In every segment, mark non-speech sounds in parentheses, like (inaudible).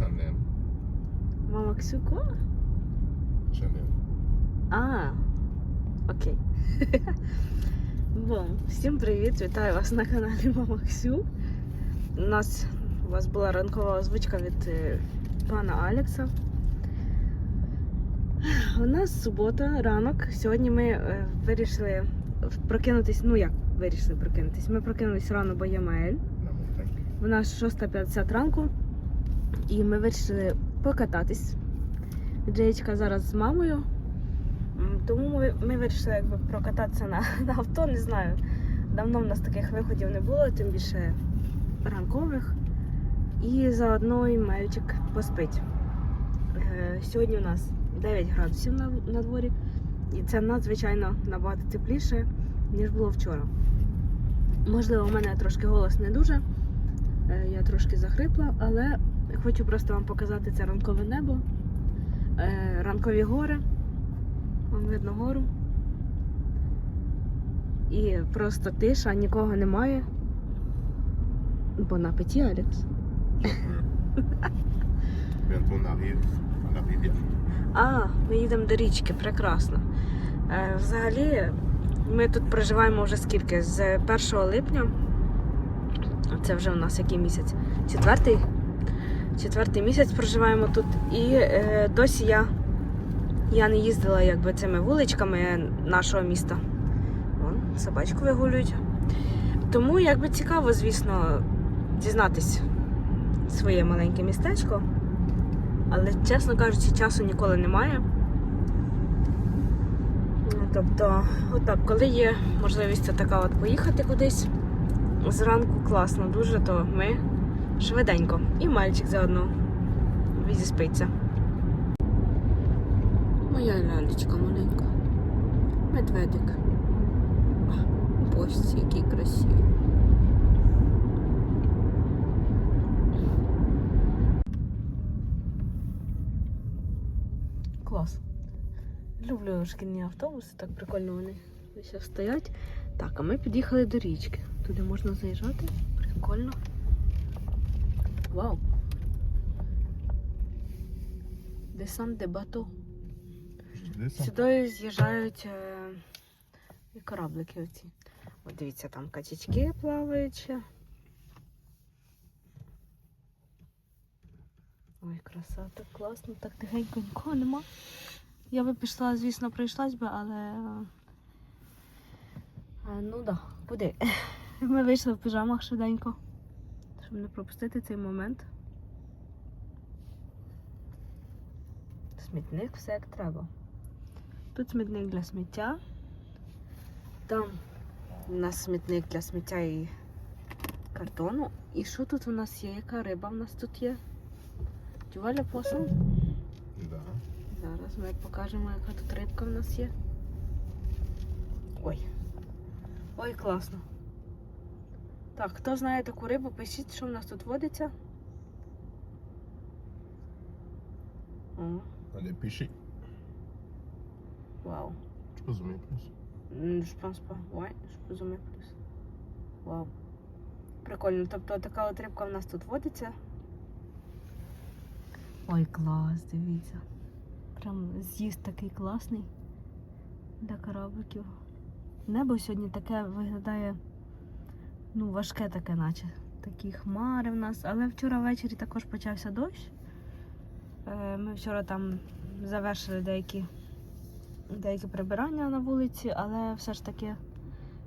Chanel. Мама Ксюко? Chanel. А, окей. Бом, всім привіт! Вітаю вас на каналі Мама Ксю. У нас у вас була ранкова озвучка від е, пана Алекса. У нас субота, ранок. Сьогодні ми е, вирішили прокинутись. Ну як вирішили прокинутись? Ми прокинулись рано, бо є Маель. Вона 6.50 ранку. І ми вирішили покататись. Джеєчка зараз з мамою. Тому ми, вирішили якби, прокататися на, (laughs) на авто, не знаю. Давно в нас таких виходів не було, тим більше ранкових. І заодно і маючик поспить. Е, Сьогодні у нас 9 градусів на, на дворі. І це надзвичайно набагато тепліше, ніж було вчора. Можливо, у мене трошки голос не дуже. Е, Я трошки захрипла, але хочу просто вам показати це ранкове небо, е, ранкові гори. Вам видно гору. І просто тиша, нікого немає. Бо на петі Алекс. А, ми їдемо до річки, прекрасно. Е, взагалі, ми тут проживаємо вже скільки? З 1 липня. Це вже у нас який місяць? Четвертий? Четвертий місяць проживаємо тут. І е, досі я, я не їздила якби цими вуличками нашого міста. Вон, собачку вигулюють. Тому якби цікаво, звісно, дізнатись своє маленьке містечко. Але, чесно кажучи, часу ніколи немає. Ну, Тобто, отак, коли є можливість така от поїхати кудись зранку класно, дуже, то ми швиденько. І мальчик заодно відіспиться. Моя лялечка маленька. Медведик. Ось який красивий. Клас. Люблю шкільні автобуси, так прикольно вони ще стоять. Так, а ми під'їхали до річки. Туди можна заїжджати. Прикольно. Вау. Десан де бато. Je. Сюди з'їжджають е, і кораблики оці. От дивіться, там качечки плавають. Ой, краса, так класно, так тихенько нікого нема. Я би пішла, звісно, пройшлась би, але. е, е, ну да, куди? (laughs) Ми вийшли в піжамах швиденько, щоб не пропустити цей момент. Смітник все як треба. Тут смітник для сміття. Там у нас смітник для сміття і картону. І що тут у нас є? Яка риба в нас тут є? Тюваля посол? Да. Зараз ми покажемо, яка тут рибка в нас є. Ой. Ой, класно. Так, хто знає таку рибу, пишіть, що в нас тут водиться. О, Elle est вау. Pas. Ouais, je peux zoomer plus. Вау. Прикольно. Тобто така от рибка в нас тут водиться. Ой, клас, дивіться. Прям з'їзд такий класний для корабликів. Небо сьогодні таке виглядає, ну, важке таке, наче. Такі хмари в нас. Але вчора ввечері також почався дощ. Е, Ми вчора там завершили деякі деякі прибирання на вулиці, але все ж таки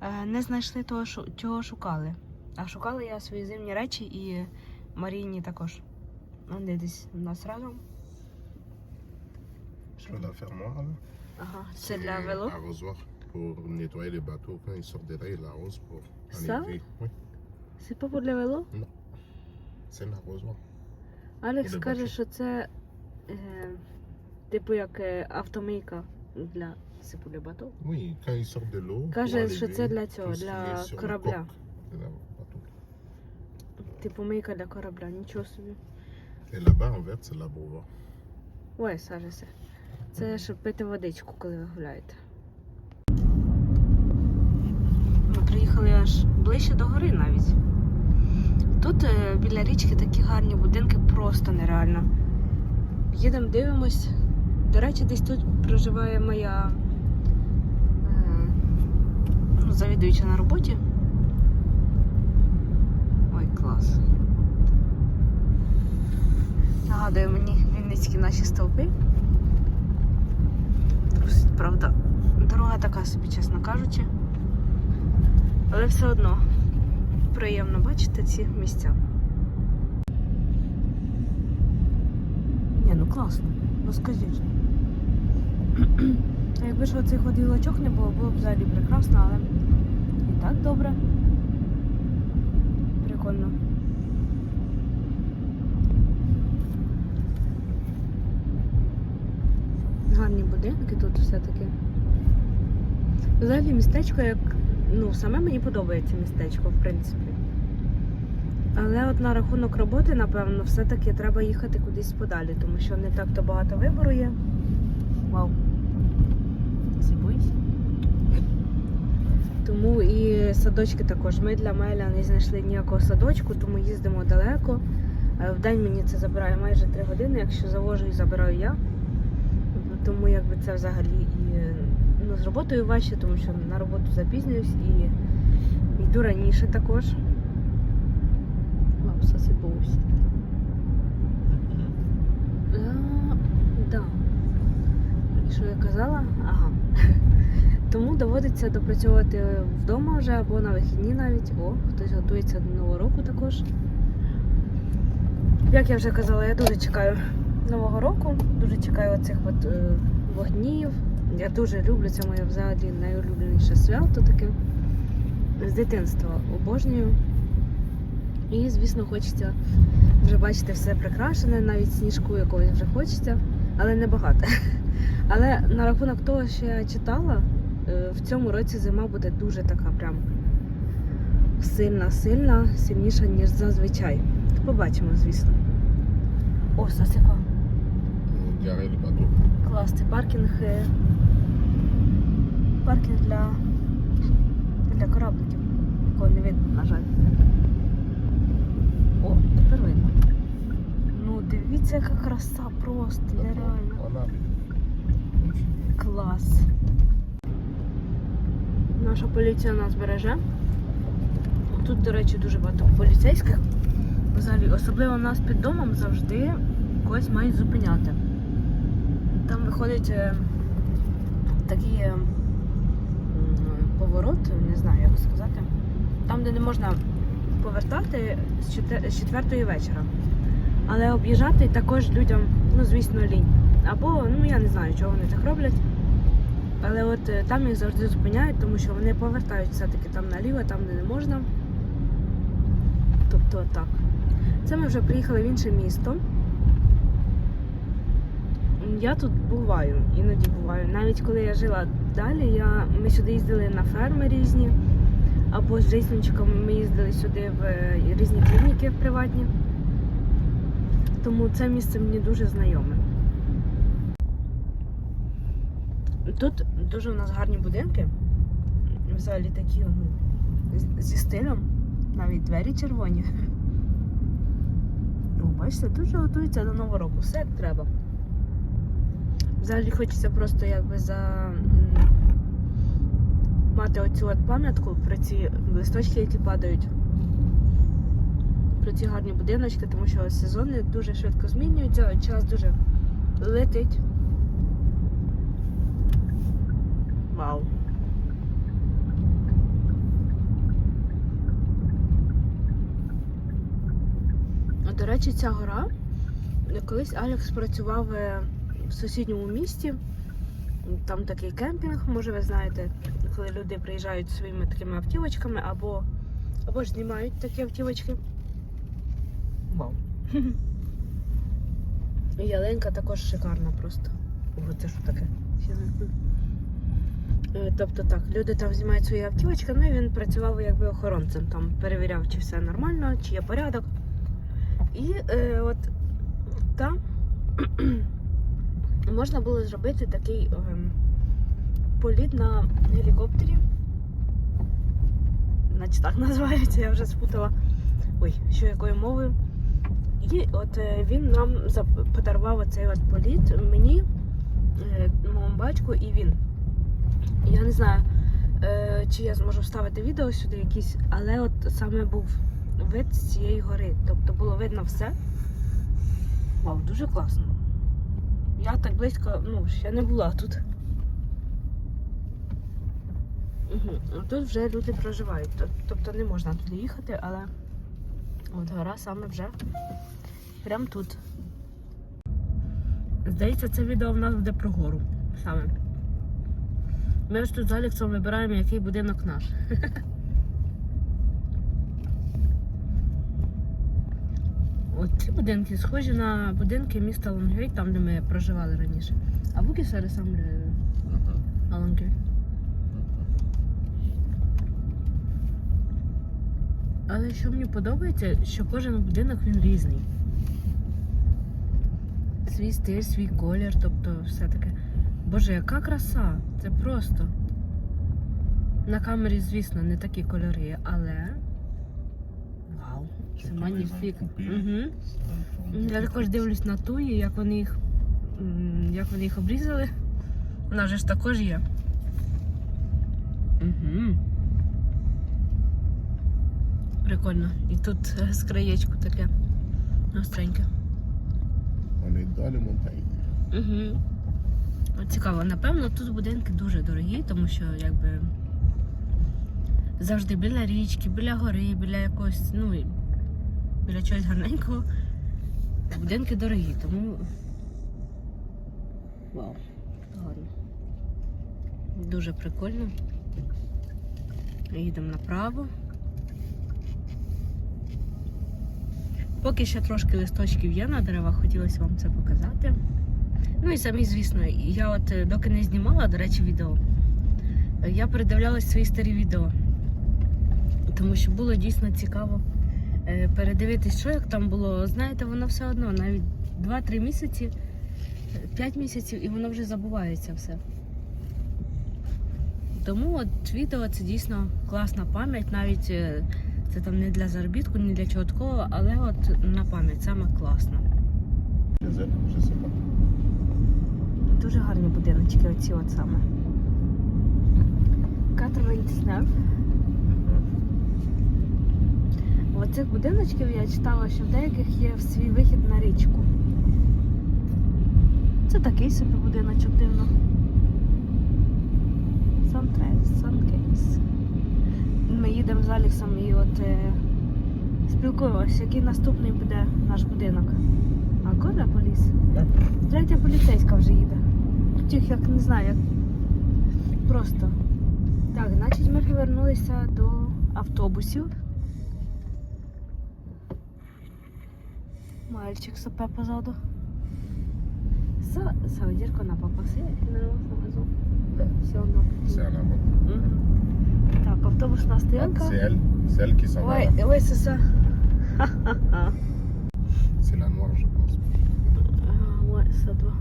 е, не знайшли того, чого шукали. А шукала я свої зимні речі і Марійні також. Вони десь у нас разом. Faire moi là. Ага, це для вело. Pour nettoyer les bateaux. Quand ils sortent de là, ils l'arrosent pour Ça enlever. Oui, Це папу для вело. c'est un arrosoir. Алекс Буде каже, бачу. що це е, типу як е, автомийка для сипу для бату. Oui, quand ils sortent de l'eau. pour Каже, що enlever це для цього, tout ce qui для sur le корабля. coque de la bateau. Типу мийка для корабля, нічого собі. Et là-bas en vert, c'est l'abreuvoir. Ой, Сажесе. Це щоб пити водичку, коли ви гуляєте. Ми приїхали аж ближче до гори навіть. Тут е, біля річки такі гарні будинки, просто нереально. Їдемо, дивимось. До речі, десь тут проживає моя е, ну, завідуюча на роботі. Ой, клас. Нагадує мені вінницькі наші стовпи. Правда. Дорога така собі, чесно кажучи. Але все одно приємно бачити ці місця. Ні, ну класно. Ну скажіть. А Якби ж оцих гілочок не було, було б взагалі прекрасно, але і так добре. Прикольно. Гарні будинки тут все-таки. Взагалі містечко як. Ну, саме мені подобається містечко, в принципі. Але от на рахунок роботи, напевно, все-таки треба їхати кудись подалі, тому що не так-то багато вибору є. Вау. Зібуюсь. Тому і садочки також. Ми для Меля не знайшли ніякого садочку, тому їздимо далеко. Е, В день мені це забирає майже 3 години, якщо завожу і забираю я. Тому якби це взагалі і ну, з роботою важче, тому що на роботу запізнююсь і йду раніше також. Вау, засипуюсь. А, да. І що я казала? Ага. (laughs) Тому доводиться допрацьовувати вдома вже або на вихідні навіть. О, хтось готується до нового року також. Як я вже казала, я дуже чекаю нового року, дуже чекаю оцих от е, вогнів. Я дуже люблю це моє взагалі найулюбленіше свято таке. З дитинства обожнюю. І, звісно, хочеться вже бачити все прикрашене, навіть сніжку якогось вже хочеться, але не багато. (laughs) Але на рахунок того, що я читала, е, в цьому році зима буде дуже така прям сильна, сильна, сильніша, ніж зазвичай. Побачимо, звісно. О, засіка. Garer. Клас, це паркінг. Паркінг для, для корабликів. Якого не видно, на жаль. О, тепер видно. Ну, дивіться, яка краса просто, нереально. Вона Клас. Наша поліція нас береже. Тут, до речі, дуже багато поліцейських. Взагалі, особливо у нас під домом завжди когось мають зупиняти. Там виходить е, такий е, поворот, не знаю як сказати. Там, де не можна повертати з четвертої вечора. Але об'їжджати також людям, ну звісно, лінь. Або, ну я не знаю, чого вони так роблять. Але от е, там їх завжди зупиняють, тому що вони повертають все-таки там наліво, там де не можна. Тобто так. Це ми вже приїхали в інше місто. Я тут буваю, іноді буваю. Навіть коли я жила далі, я, ми сюди їздили на ферми різні. Або з Джейсончиком ми їздили сюди в е, різні клініки приватні. Тому це місце мені дуже знайоме. Тут дуже у нас гарні будинки. Взагалі такі ну, зі стилем. Навіть двері червоні. Бачите, дуже готуються до Нового року. Все як треба. Взагалі хочеться просто якби за мати оцю от пам'ятку про ці листочки, які падають. Про ці гарні будиночки, тому що сезони дуже швидко змінюються, час дуже летить. Вау. До речі, ця гора. Колись Алекс працював е, в сусідньому місті. Там такий кемпінг, може ви знаєте, коли люди приїжджають своїми такими автівочками або, або ж знімають такі автівочки. Вау. І ялинка також шикарна просто. Ого, це що таке? Е, Тобто так, люди там знімають свої автівочки, ну і він працював якби охоронцем, там перевіряв, чи все нормально, чи є порядок. І е, от там можна було зробити такий ем, політ на гелікоптері. Значить так (laughs) називається, я вже спутала. ой, що якою мовою. І от е, він нам подарував оцей от політ мені, е, моєму батьку і він. Я не знаю, е, чи я зможу вставити відео сюди якісь, але от саме був вид з цієї гори. Тобто було видно все. Вау, дуже класно. Я так близько, ну, ще не була тут. Угу. Тут вже люди проживають. Тобто не можна туди їхати, але от гора саме вже прямо тут. Здається, це відео в нас буде про гору саме. Ми ось тут з Аліксом вибираємо, який будинок наш. (laughs) ці будинки схожі на будинки міста Лонгей, там, де ми проживали раніше. А буки сари сам Лонгей. Але що мені подобається, що кожен будинок він різний. Свій стиль, свій колір, тобто все таке. Боже, яка краса! Це просто. На камері, звісно, не такі кольори, але. Це магніфік. Угу. Я також дивлюсь на туї, як вони їх. як вони їх обрізали. Вона вже ж також є. Угу. Прикольно. І тут е, з краєчку таке гостреньке. Вони далі монтані. Угу. Цікаво, напевно, тут будинки дуже дорогі, тому що якби завжди біля річки, біля гори, біля якогось, ну, біля чогось гарненького. Будинки дорогі, тому. Вау, гарно. Дуже прикольно. Їдемо направо. Поки ще трошки листочків є на деревах, хотілося вам це показати. Ну і самі, звісно, я от е, доки не знімала, до речі, відео, я передивлялась свої старі відео. Тому що було дійсно цікаво передивитись, що як там було. Знаєте, воно все одно, навіть 2-3 місяці, 5 місяців, і воно вже забувається все. Тому от відео це дійсно класна пам'ять, навіть е, це там не для заробітку, ні для чого такого, але от на пам'ять саме класно. Дуже гарні будиночки, оці от саме. Катерин Снев. Оцих будиночків я читала, що в деяких є свій вихід на річку. Це такий собі будиночок дивно. Sunrise, Suncase. Ми їдемо з Аліксом і от е, спілкуємося, який наступний буде наш будинок. А Коля поліс? Третя поліцейська вже їде. Їх як не знаю, як просто. Так, значить ми повернулися до автобусів. Мальчик сопе позаду. Са, Саудірко на папаси, не внизу. Все одно. Вона. Мгм. Так, автобусна стоянка. Qui s'en va. Ой, ой, ça. Ха-ха-ха. C'est la noire, je pense. А, ouais, ça doit.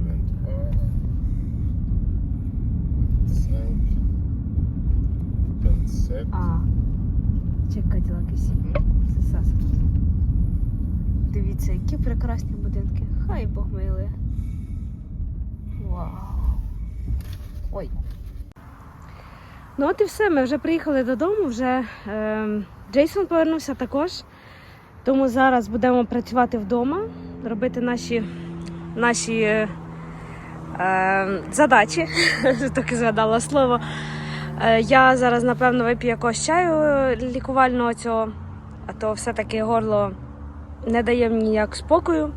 23. 25. 27. А, чекай, якийсь. Це Саска. Дивіться, які прекрасні будинки. Хай Бог милує. Вау. Ой. Ну от і все, ми вже приїхали додому, вже е, Джейсон повернувся також. Тому зараз будемо працювати вдома, робити наші, наші е, е, задачі. (laughs) Так і згадала слово. Е, Я зараз, напевно, вип'ю якогось чаю лікувального цього, то все-таки горло не дає ніяк спокою.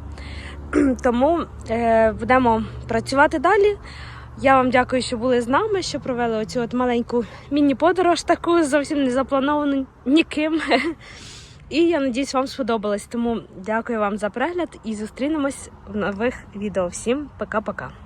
(clears throat) Тому е, будемо працювати далі. Я вам дякую, що були з нами, що провели оцю от маленьку міні-подорож, таку зовсім не заплановану ніким. (laughs) І я надіюсь, вам сподобалось. Тому дякую вам за перегляд і зустрінемось в нових відео. Всім пока-пока.